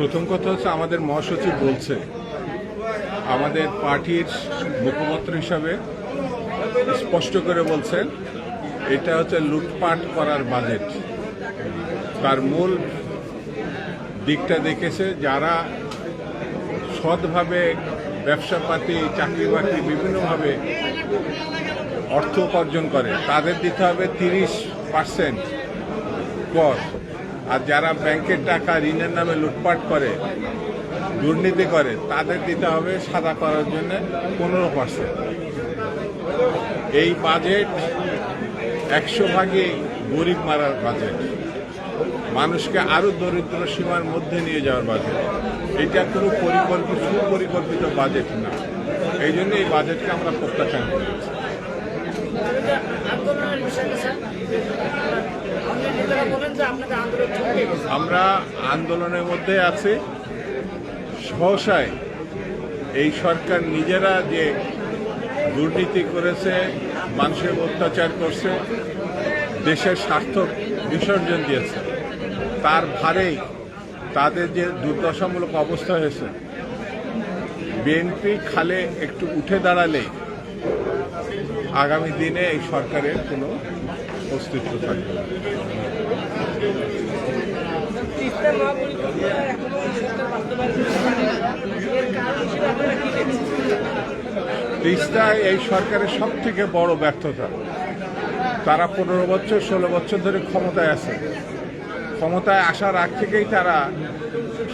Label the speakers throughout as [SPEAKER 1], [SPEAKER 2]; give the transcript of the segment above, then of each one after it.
[SPEAKER 1] প্রথম কথা হচ্ছে আমাদের মহাসচিব বলছে, আমাদের পার্টির মুখপাত্র হিসাবে স্পষ্ট করে বলছেন, এটা হচ্ছে লুটপাট করার বাজেট। তার মূল দিকটা দেখেছে, যারা সৎভাবে ব্যবসাপাতি চাকরি বাকরি বিভিন্নভাবে অর্থ উপার্জন করে, তাদের দিতে হবে তিরিশ পার্সেন্ট কর। আর যারা ব্যাংকের টাকা ঋণের নামে লুটপাট করে, দুর্নীতি করে, তাদের দিতে হবে সাদা করার জন্য পনেরো পার্সেন্ট এই বাজেট একশো ভাগে গরিব মারার বাজেট মানুষকে আরও দরিদ্র সীমার মধ্যে নিয়ে যাওয়ার বাজেট এটা কোনো পরিকল্পিত সুপরিকল্পিত বাজেট না। এই জন্য এই বাজেটকে আমরা প্রত্যাখ্যান করেছি আমরা আন্দোলনের মধ্যে আছি। সহসায় এই সরকার নিজেরা যে দুর্নীতি করেছে, মানুষের অত্যাচার করছে, দেশের স্বার্থ বিসর্জন দিয়েছে, তার ভারেই তাদের যে দুর্দশামূলক অবস্থা হয়েছে, বিএনপি খালে একটু উঠে দাঁড়ালে আগামী দিনে এই সরকারের কোনো অস্তিত্ব থাকবে
[SPEAKER 2] তিস্তা
[SPEAKER 1] তিস্তা এই সরকারের সব থেকে বড় ব্যর্থতা। তারা পনেরো বছর, ষোলো বছর ধরে ক্ষমতায় আছে। ক্ষমতায় আসার আগ থেকেই তারা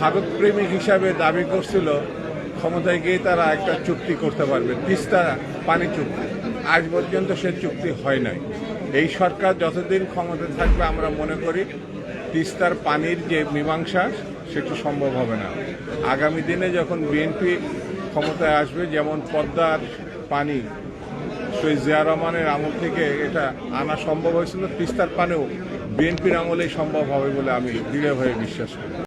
[SPEAKER 1] ভারত প্রেমিক হিসাবে দাবি করছিল, ক্ষমতায় গিয়ে তারা একটা চুক্তি করতে পারবে। তিস্তা পানি চুক্তি। আজ পর্যন্ত সে চুক্তি হয় নাই। এই সরকার যতদিন ক্ষমতা থাকবে, আমরা মনে করি তিস্তার পানির যে মীমাংসা, সেটি সম্ভব হবে না। আগামী দিনে যখন বিএনপি ক্ষমতায় আসবে, যেমন পদ্মার পানি, শহীদ জিয়া রহমানের আমল থেকে এটা আনা সম্ভব হয়েছিল, তিস্তার পানেও বিএনপির আমলেই সম্ভব হবে বলে আমি দৃঢ়ভাবে বিশ্বাস করি।